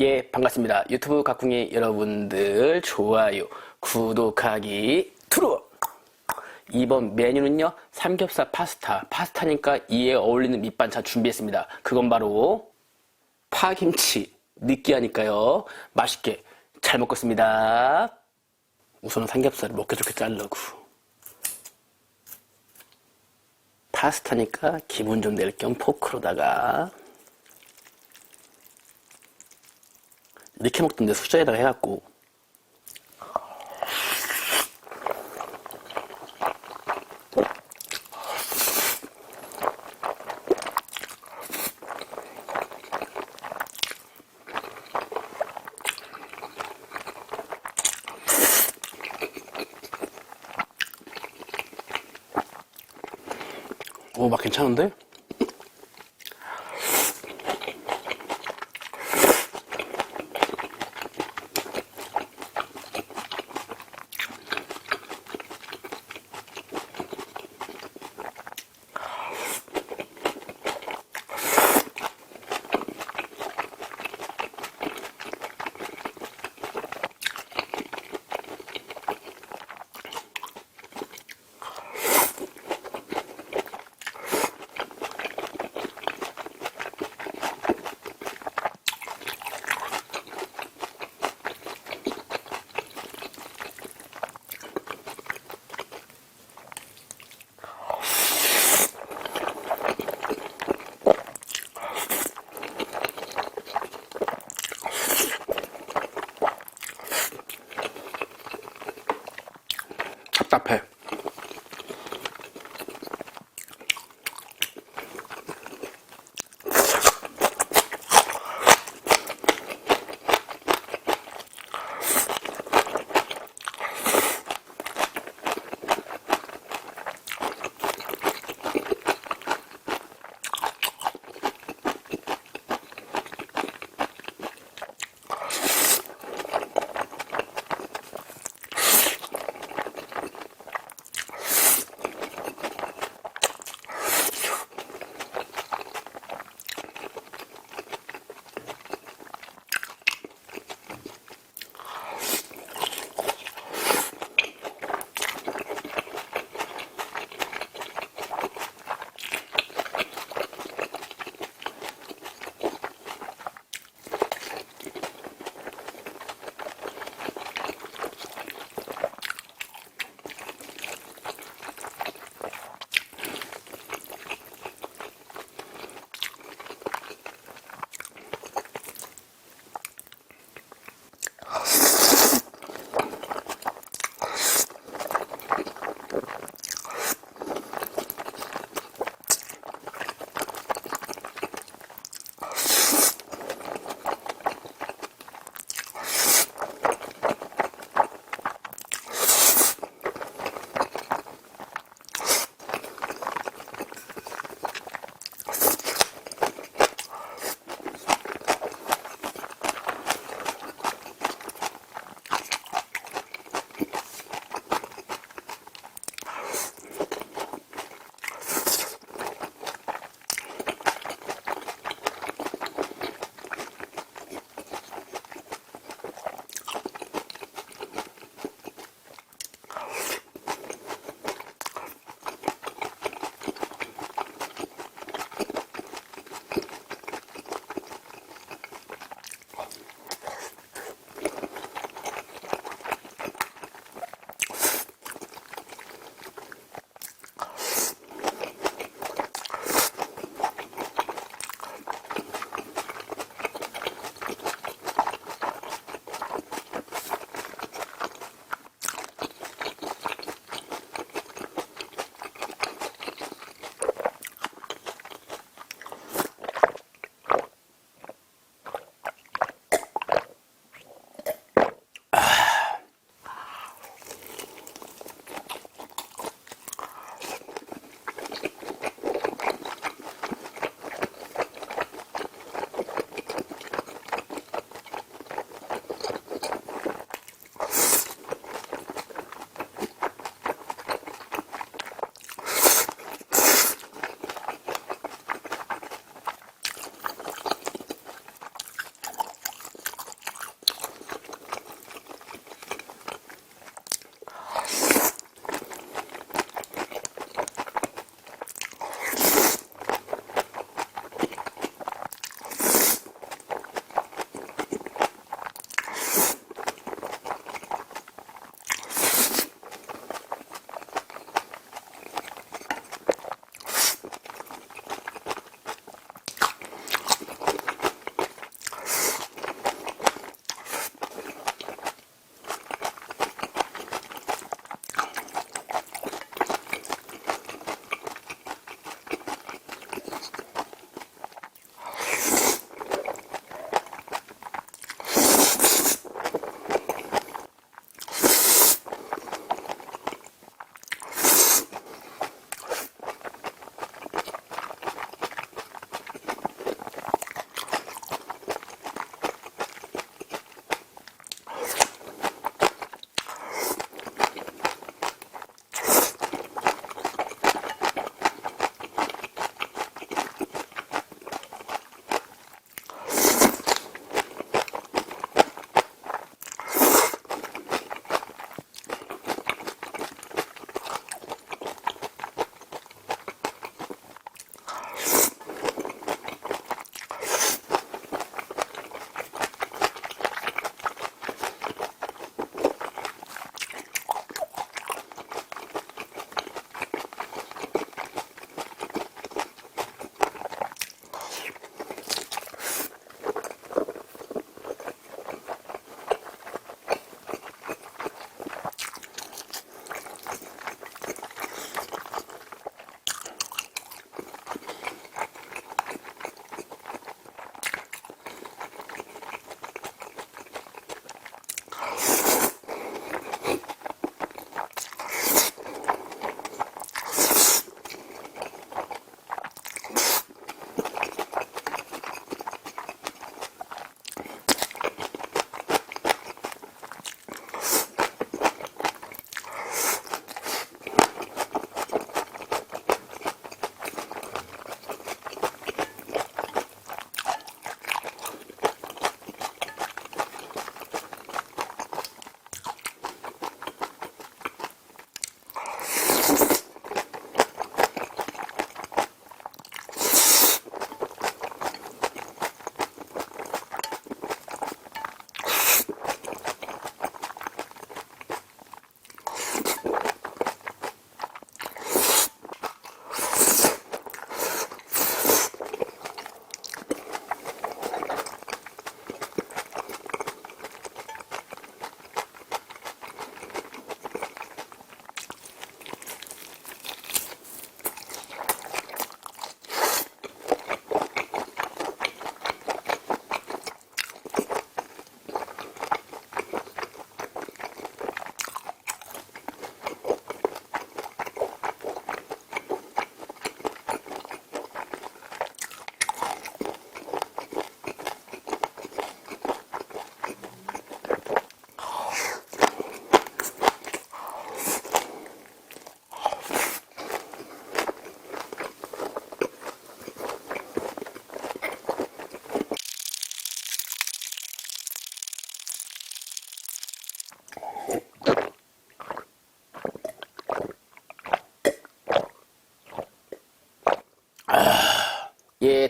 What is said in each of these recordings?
예, 반갑습니다. 유튜브 각궁의 여러분들, 좋아요, 구독하기, 투루! 이번 메뉴는요, 삼겹살 파스타. 파스타니까 이에 어울리는 밑반찬 준비했습니다. 그건 바로 파김치. 느끼하니까요. 맛있게 잘 먹겠습니다. 우선은 삼겹살을 먹게 좋게 자르고. 파스타니까 기분 좀 낼 겸 포크로다가 이렇게 먹던데 수저에다가 해갖고 오, 맛 괜찮은데?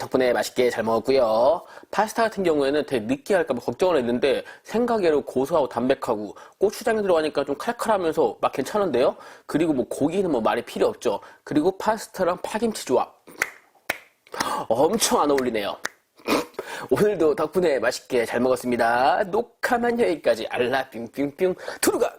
덕분에 맛있게 잘 먹었고요. 파스타 같은 경우에는 되게 느끼할까 봐 걱정을 했는데 생각외로 고소하고 담백하고 고추장이 들어가니까 좀 칼칼하면서 막 괜찮은데요. 그리고 뭐 고기는 뭐 말이 필요 없죠. 그리고 파스타랑 파김치 조합 엄청 안 어울리네요. 오늘도 덕분에 맛있게 잘 먹었습니다. 녹화만 여기까지 알라 뿅뿅뿅 두루가